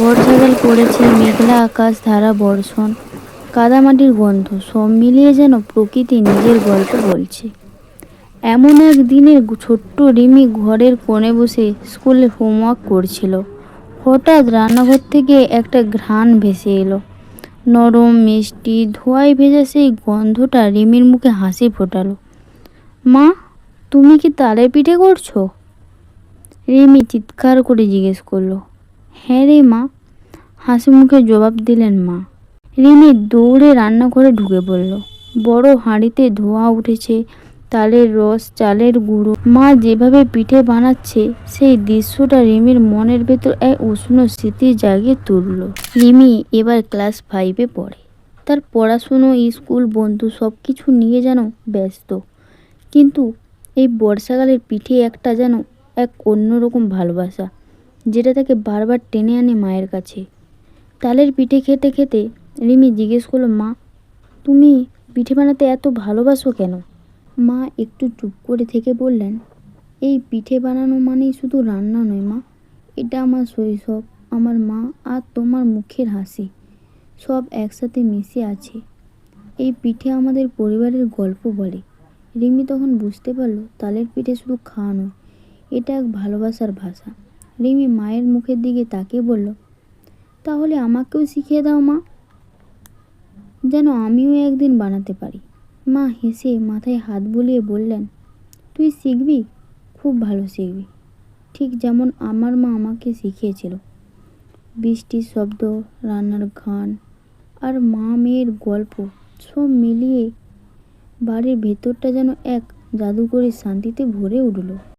বর্ষাকাল পড়েছে, মেঘলা আকাশ, ধারা বর্ষণ, কাদামাটির গন্ধ, সব মিলিয়ে যেন প্রকৃতি নিজের গল্প বলছে। এমন এক দিনের ছোট্ট রিমি ঘরের কোণে বসে স্কুলে হোমওয়ার্ক করছিল। হঠাৎ রান্নাঘর থেকে একটা ঘ্রাণ ভেসে এলো। নরম, মিষ্টি, ধোঁয়ায় ভেজা সেই গন্ধটা রিমির মুখে হাসি ফোটালো। মা, তুমি কি তালের পিঠে করছ? রিমি চিৎকার করে জিজ্ঞেস করল। হ্যাঁ রে মা। হাসি মুখে জবাব দিলেন মা। রিমি দৌড়ে রান্নাঘরে ঢুকে পড়ল। বড় হাঁড়িতে ধোঁয়া উঠেছে, তালের রস, চালের গুঁড়ো। মা যেভাবে পিঠে বানাচ্ছে, সেই দৃশ্যটা রিমির মনের ভেতর এক উষ্ণ স্মৃতি জাগিয়ে তুলল। রিমি এবার ক্লাস ফাইভে পড়ে। তার পড়াশুনো, স্কুল, বন্ধু সব কিছু নিয়ে যেন ব্যস্ত। কিন্তু এই বর্ষাকালের পিঠে একটা যেন এক অন্যরকম ভালোবাসা। যেটা তাকে বারবার টেনে আনে মায়ের কাছে। তালের পিঠে খেতে খেতে রিমি জিজ্ঞেস করল, মা, তুমি পিঠে বানাতে এত ভালোবাসো কেন? মা একটু চুপ করে থেকে বললেন, এই পিঠে বানানো মানেই শুধু রান্না নয় মা, এটা আমার শৈশব, আমার মা আর তোমার মুখের হাসি, সব একসাথে মিশে আছে। এই পিঠে আমাদের পরিবারের গল্প বলে। রিমি তখন বুঝতে পারল, তালের পিঠে শুধু খাওয়ানো এটা এক ভালোবাসার ভাষা। রিমি মায়ের মুখের দিকে তাকিয়ে বলল, তাহলে আমাকেও শিখিয়ে দাও মা, যেন আমিও একদিন বানাতে পারি। মা হেসে মাথায় হাত বুলিয়ে বললেন, তুই শিখবি? খুব ভালো শিখবি। ঠিক যেমন আমার মা আমাকে শিখিয়েছিল। বৃষ্টির শব্দ, রান্নার গান আর মা মেয়ের গল্প সব মিলিয়ে বাড়ির ভেতরটা যেন এক জাদুকরী শান্তিতে ভরে উঠল।